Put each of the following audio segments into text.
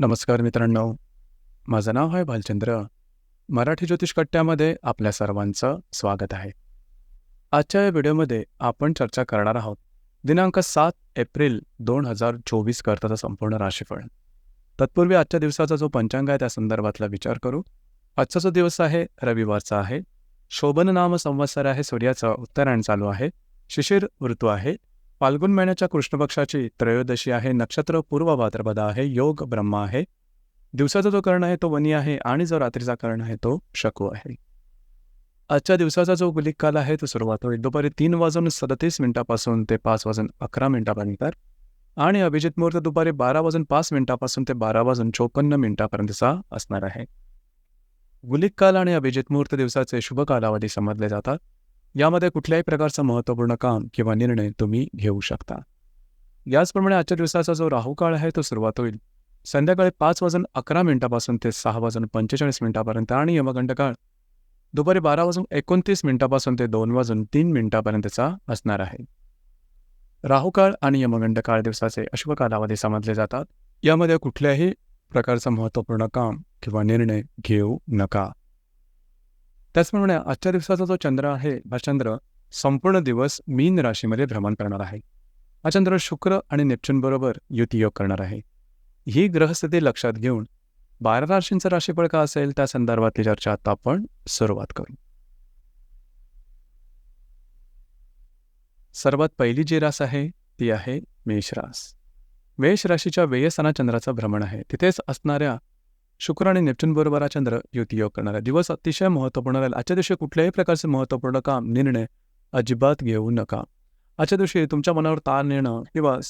नमस्कार मित्रांनो. माझं नाव आहे भालचंद्र मराठी ज्योतिष कट्ट्यामध्ये आपल्या सर्वांचं स्वागत आहे. आजच्या या व्हिडिओमध्ये आपण चर्चा करणार आहोत दिनांक सात एप्रिल दोन हजार चोवीस करताचा संपूर्ण राशीफळ. तत्पूर्वी आजच्या दिवसाचा जो पंचांग आहे त्या संदर्भातला विचार करू. आजचा जो दिवस आहे रविवारचा आहे. शोभन नाम संवत्सर आहे सूर्याचं उत्तरायण चालू आहे. शिशिर ऋतू आहे. फाल्गुन महिन्याच्या कृष्णपक्षाची त्रयोदशी आहे नक्षत्र पूर्व भाद्रपदा आहे योग ब्रह्मा आहे. दिवसाचा जो कर्ण आहे तो वनी आहे आणि जो रात्रीचा कर्ण आहे तो शकू आहे. आजच्या दिवसाचा जो गुलिक काल आहे तो सुरुवात होईल. दुपारी तीन वाजून सदतीस मिनिटापासून ते पाच वाजून अकरा मिनिटापर्यंत आणि अभिजित मुहूर्त दुपारी बारा वाजून पाच मिनिटापासून ते बारा वाजून चोपन्न मिनिटापर्यंतचा असणार आहे. गुलिक काल आणि अभिजित मुहूर्त दिवसाचे शुभ कालावधी समजले जातात. यामध्ये कुठल्याही प्रकारचं महत्त्वपूर्ण काम किंवा निर्णय तुम्ही घेऊ शकता. याचप्रमाणे आजच्या दिवसाचा जो राहू काळ आहे तो सुरुवात होईल. संध्याकाळी पाच वाजून अकरा मिनिटापासून ते सहा वाजून पंचेचाळीस मिनिटापर्यंत आणि यमगंड काळ. दुपारी बारा वाजून एकोणतीस मिनिटापासून ते दोन वाजून तीन मिनिटापर्यंतचा असणार आहे. राहुकाळ आणि यमगंड काळ दिवसाचे अश्व कालावधी समजले जातात. यामध्ये कुठल्याही प्रकारचं महत्त्वपूर्ण काम किंवा निर्णय घेऊ नका. त्याचप्रमाणे आजच्या दिवसाचा जो चंद्र आहे हा चंद्र संपूर्ण दिवस मीन राशीमध्ये भ्रमण करणार आहे. हा चंद्र शुक्र आणि नेपच्यून बरोबर युतियोग करणार आहे. ही ग्रहस्थिती लक्षात घेऊन बारा राशींचं राशीफळ का असेल त्या संदर्भातली चर्चा आता आपण सुरुवात करू. सर्वात पहिली जी रास आहे ती आहे मेष रास. मेष राशीच्या वेयस्थाना चंद्राचं भ्रमण आहे. तिथेच असणाऱ्या शुक्र आणि नेपच्यून बरोबर हा चंद्र युतियोग करणारा दिवस अतिशय महत्त्वपूर्ण राहील. आजच्या दिवशी कुठल्याही प्रकारचे महत्त्वपूर्ण काम निर्णय अजिबात घेऊ नका. आजच्या दिवशी तुमच्या मनावर ताण येणं किंवा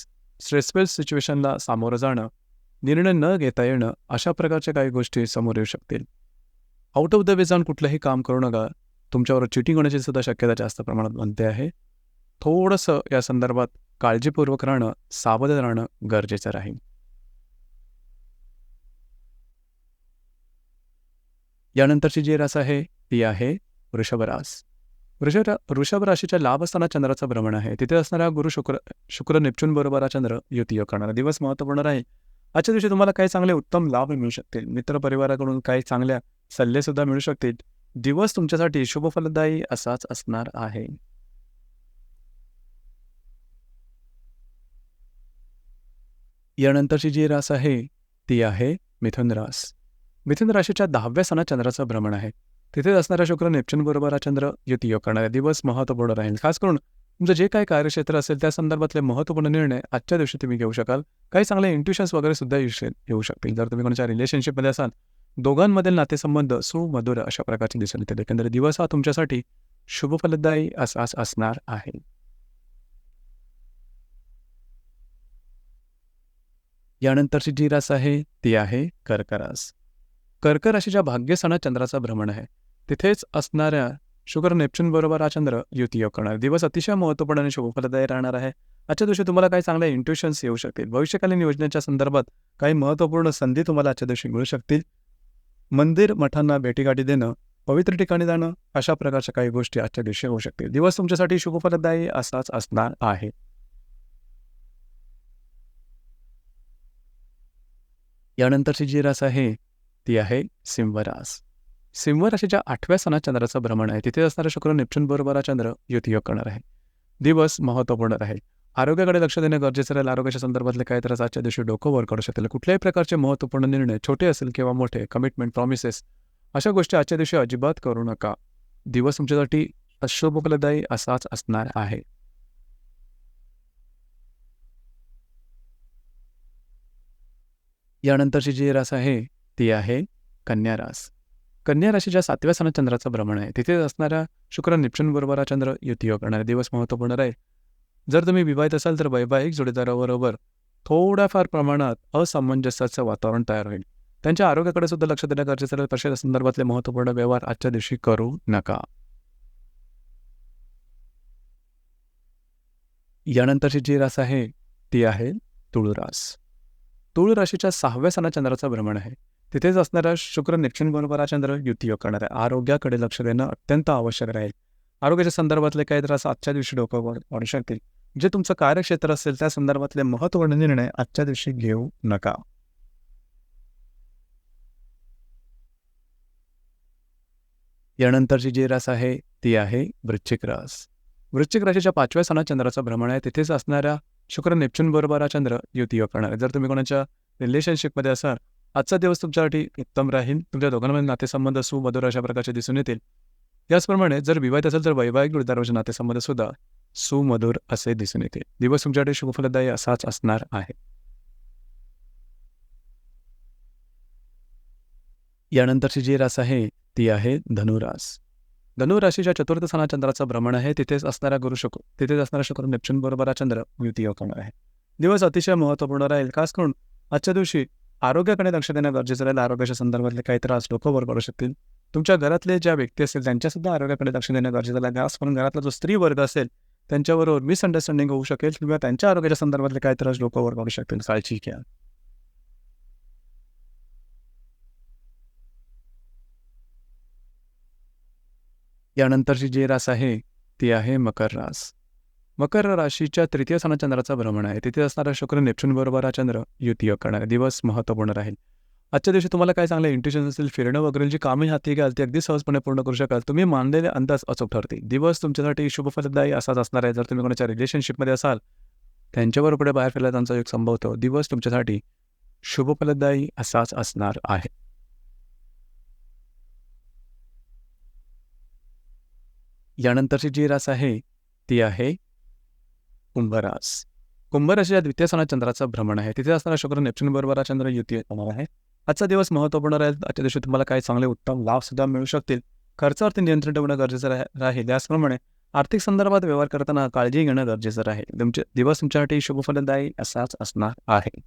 स्ट्रेसफुल सिच्युएशनला सामोरं जाणं निर्णय न घेता येणं अशा प्रकारच्या काही गोष्टी समोर येऊ शकतील. आउट ऑफ द वे जाऊन कुठलंही काम करू नका. तुमच्यावर चिटिंग होण्याची सुद्धा शक्यता जास्त प्रमाणात बनते आहे. थोडंसं या संदर्भात काळजीपूर्वक राहणं सावध राहणं गरजेचं राहील. यानंतरची जी रास आहे ती आहे वृषभरास वृषभ वृषभ राशीच्या लाभ असताना चंद्राचं भ्रमण आहे. तिथे असणारा गुरु शुक्र शुक्र नेपच्यून बरोबर हा चंद्र युतीयोग करणारा. दिवस महत्त्वपूर्ण राहील. आजच्या दिवशी तुम्हाला काही चांगले उत्तम लाभ मिळू शकतील. मित्रपरिवाराकडून काही चांगल्या सल्लेसुद्धा मिळू शकतील. दिवस तुमच्यासाठी शुभफलदायी असाच असणार आहे. यानंतरची जी रास आहे ती आहे मिथुन रास. मिथुन राशीच्या दहाव्या सणात चंद्राचं भ्रमण आहे. तिथेच असणारा शुक्र नेपच्यून बरोबर हा चंद्र युतियोग करणारा दिवस महत्त्वपूर्ण राहील. खास करून तुमचं जे काही कार्यक्षेत्र असेल त्या संदर्भातले महत्त्वपूर्ण निर्णय आजच्या दिवशी तुम्ही घेऊ शकाल. काही चांगले इंट्युशन्स वगैरे सुद्धा येऊ येऊ शकतील. जर तुम्ही कोणाच्या रिलेशनशिपमध्ये असाल दोघांमधील नातेसंबंध सुमधुर अशा प्रकारचे दिसून येतील एकंदरीत दिवस हा तुमच्यासाठी शुभफलदायी असाच असणार आहे. यानंतरची जी रास आहे ती आहे कर्करास. कर्क राशीच्या भाग्यस्थानात चंद्राचा भ्रमण आहे. तिथेच असणाऱ्या शुक्र नेपच्यून बरोबर हा चंद्र युतियोग करणार. दिवस अतिशय महत्त्वपूर्ण आणि शुभफलदायी राहणार आहे. आजच्या दिवशी तुम्हाला काही चांगल्या इंट्युशन्स येऊ शकतील भविष्यकालीन योजनेच्या संदर्भात काही महत्त्वपूर्ण संधी तुम्हाला आजच्या दिवशी मिळू शकतील. मंदिर मठांना भेटीगाठी देणं पवित्र ठिकाणी जाणं अशा प्रकारच्या काही गोष्टी आजच्या दिवशी होऊ शकतील. दिवस तुमच्यासाठी शुभफलदायी असाच असणार आहे. यानंतरची जी रास आहे ती आहे सिंहरास सिंहराशीच्या आठव्या सणात चंद्राचं भ्रमण आहे तिथे असणारा शुक्र नेपच्यून बरोबर चंद्र युतियोग करणार आहे. दिवस महत्त्वपूर्ण राहील आरोग्याकडे लक्ष देणं गरजेचं राहील. आरोग्याच्या संदर्भातले काही तर आजच्या दिवशी डोकं वर करू शकतील कुठल्याही प्रकारचे महत्त्वपूर्ण निर्णय छोटे असेल किंवा मोठे कमिटमेंट प्रॉमिसेस अशा गोष्टी आजच्या दिवशी अजिबात करू नका. दिवस तुमच्यासाठी अशुभकलदायी असाच असणार आहे. यानंतरची जी रास आहे ती आहे कन्या रास. कन्या राशीच्या सातव्या स्थानात चंद्राचं भ्रमण आहे. तिथे असणाऱ्या शुक्र निपचून बरोबर चंद्र युतियोग करणारे दिवस महत्त्वपूर्ण राहील. जर तुम्ही विवाहित असाल तर वैवाहिक जोडीदाराबरोबर थोड्याफार प्रमाणात असमंजस्याचं वातावरण तयार होईल. त्यांच्या आरोग्याकडे सुद्धा लक्ष देणं गरजेचं राहील तसेच संदर्भातले महत्त्वपूर्ण व्यवहार आजच्या दिवशी करू नका. यानंतरची जी रास आहे ती आहे तुळरास. तुळ राशीच्या सहाव्या स्थानात चंद्राचं भ्रमण आहे. तिथेच असणाऱ्या शुक्र निक्षण बरोबरा चंद्र युतीयोग करणार आहे. आरोग्याकडे लक्ष देणं अत्यंत आवश्यक राहील. आरोग्याच्या संदर्भातले काही त्रास आजच्या दिवशी डोकं वाढू शकतील. जे तुमचं कार्यक्षेत्र असेल त्या संदर्भातले महत्त्वपूर्ण निर्णय आजच्या दिवशी घेऊ नका. यानंतरची जी रस आहे ती आहे वृश्चिक रस. वृश्चिक राशीच्या पाचव्या सणा चंद्राचं भ्रमण आहे. तिथेच असणाऱ्या शुक्र नेपच्यून बरोबर चंद्र युती करणार आहे. जर तुम्ही कोणाच्या रिलेशनशिपमध्ये असाल आजचा दिवस तुमच्यासाठी उत्तम राहील. तुमच्या दोघांमध्ये नातेसंबंध सुमधुर अशा प्रकारचे दिसून येतील. त्याचप्रमाणे जर विवाहित असेल तर वैवाहिक जोडदाराचे नातेसंबंध सुद्धा सुमधुर असे दिसून येतील. दिवस तुमच्यासाठी शुभफलदायी असाच असणार आहे. यानंतरची जी रास आहे ती आहे धनुरास. धनुराशीच्या चतुर्थ स्थाना चंद्राचं भ्रमण आहे. तिथेच असणारा गुरु शुक्र तिथेच असणारा शुक्र नेपच्यून बरोबर हा चंद्र युती आहे? दिवस अतिशय महत्त्वपूर्ण राहील. खास करून आजच्या दिवशी आरोग्याकडे लक्ष देणं गरजेचं राहील. आरोग्याच्या संदर्भातले काही त्रास लोक वर करू शकतील. तुमच्या घरातले ज्या व्यक्ती असतील त्यांच्यासुद्धा आरोग्याकडे लक्ष देणं गरजेचं राहील. खास करून घरातला जो स्त्री वर्ग असेल त्यांच्याबरोबर मिसअंडरस्टँडिंग होऊ शकेल किंवा त्यांच्या आरोग्याच्या संदर्भातले काही त्रास लोक वर करू शकतील. काळजी घ्या. यानंतरची जी रास आहे ती आहे मकर रास. मकर राशीच्या तृतीय स्थानात भ्रमण आहे. तिथे असणारा शुक्र नेपच्यून बरोबर हा चंद्र युती करणार दिवस महत्त्वपूर्ण राहील. आजच्या दिवशी तुम्हाला काय चांगलं इंट्युशन असेल फिरणं वगैरे जी कामे हाती घ्याल ती अगदी सहजपणे पूर्ण करू शकाल. तुम्ही मानलेले अंदाज अचूक ठरतील. दिवस तुमच्यासाठी शुभफलदायी असाच असणार आहे. जर तुम्ही कोणाच्या रिलेशनशिपमध्ये असाल त्यांच्यावर पुढे बाहेर फिरला त्यांचा एक संभवतो दिवस तुमच्यासाठी शुभफलदायी असाच असणार आहे. यानंतरची जी रास आहे ती आहे कुंभरास कुंभराशी या द्वितीय सणात चंद्राचं भ्रमण आहे. तिथे असणारा शुक्र नेपच्यून बरोबर हा चंद्र युती होणार आहे. आजचा दिवस महत्त्वपूर्ण राहील. आजच्या दिवशी तुम्हाला काही चांगले उत्तम लाभ सुद्धा मिळू शकतील. खर्चावरती नियंत्रण ठेवणं गरजेचं राहील. त्याचप्रमाणे आर्थिक संदर्भात व्यवहार करताना काळजी घेणं गरजेचं राहील. तुमचे दिवस तुमच्यासाठी शुभफलदायी असाच असणार आहे.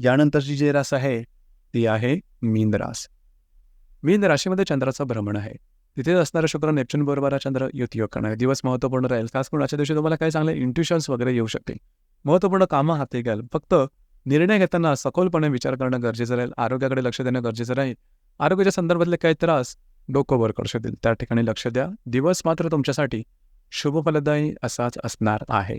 यानंतरची जी रास आहे ती आहे मीन रास मीन राशीमध्ये चंद्राचं भ्रमण आहे. तिथे असणारा शुक्र नेप्च्यून बरोबर चंद्र युती करणार दिवस महत्त्वपूर्ण राहील. खास करून आजच्या दिवशी तुम्हाला काही चांगले इंट्युशन्स वगैरे येऊ शकतील. महत्त्वपूर्ण कामं हाती घ्याल. फक्त निर्णय घेताना सखोलपणे विचार करणं गरजेचं राहील. आरोग्याकडे लक्ष देणं गरजेचं राहील. आरोग्याच्या संदर्भातले काही त्रास डोकं वर करू शकतील. त्या ठिकाणी लक्ष द्या. दिवस मात्र तुमच्यासाठी शुभफलदायी असाच असणार आहे.